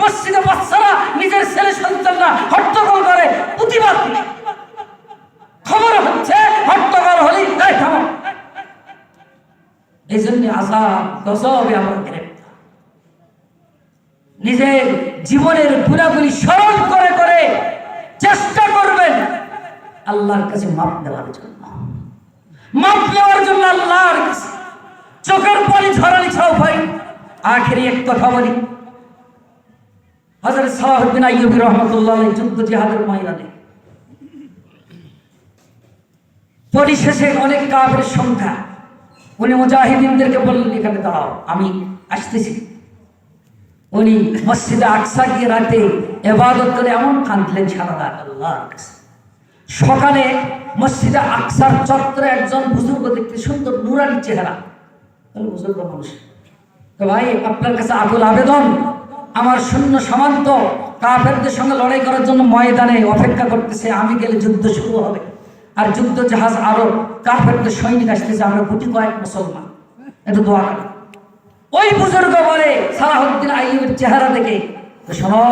মসজিদে বাচ্চারা নিজের ছেলে সন্তানরা হট্টগোল করে, প্রতিবাদ খবর হচ্ছে, হট্টগোল হলেই এই থামো এই জন্য আসাদ গজবে আমার গ্রেপ্তার। নিজের জীবনের গুণাগুলি স্মরণ করে করে চেষ্টা করবেন আল্লাহর কাছে মাপ দেওয়ার জন্য। মাপ নেওয়ার জন্য আল্লাহর চোখের পানি ঝরানি ছাও ভাই, আখেরি এক কথা বলি। সালাহুদ্দিন আইয়ুবী রহমতুল্লাহ যুদ্ধ জিহাদের ময়দানে। পরিশেষে অনেক কাবের সংখ্যা। উনি মুজাহিদিনদেরকে বললেন, এখানে দাঁড়াও, আমি আসতেছি। উনি মসজিদে আকসা গিয়ে রাতে এবাদত করে এমন কাঁদলেন আল্লাহর সকালে মসজিদে আকসার চত্বরে একজন বুজুর্গ দেখতে সুন্দর নুরানি চেহারা। বুজুর্গ মানুষ। তো ভাই, আপনার কাছে আকুল আবেদন? আমার শূন্য সামান্ত কাফেরদের সঙ্গে লড়াই করার জন্য ময়দানে অপেক্ষা করতেছে, আমি গেলে যুদ্ধ শুরু হবে। আর যুদ্ধ জাহাজ আরও কাফেরদের সৈনিক আসতেছে, আমরা গুটি কয়েক মুসলমান। এটা দোয়া করি ওই বুজুর্গ বলে সালাহুদ্দিন আইয়ুবের চেহারা দেখে শোনো,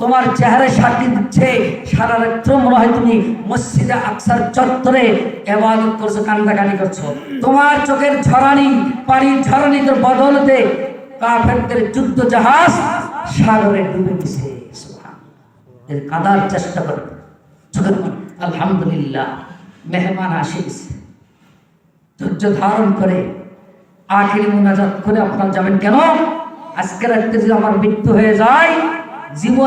তোমার চেহারায় সাক্ষী দিচ্ছে, সারা রাত্র মনে হয় তুমি মসজিদে আকসার চত্বরে এবাদত করছ, কান্দাকানি করছ। তোমার চোখের ঝরানি, পানির ঝরানির বদলতে কাফেরদের যুদ্ধ জাহাজ সাগরে ডুবে গেছে এর কাদার চেষ্টা করে। আলহামদুলিল্লাহ মেহমান আসে গেছে, ধৈর্য ধারণ করে আখির মোনাজাত করে আপনারা যাবেন কেন আজকে রাত্রে যদি আমার মৃত্যু হয়ে যায়, জীবন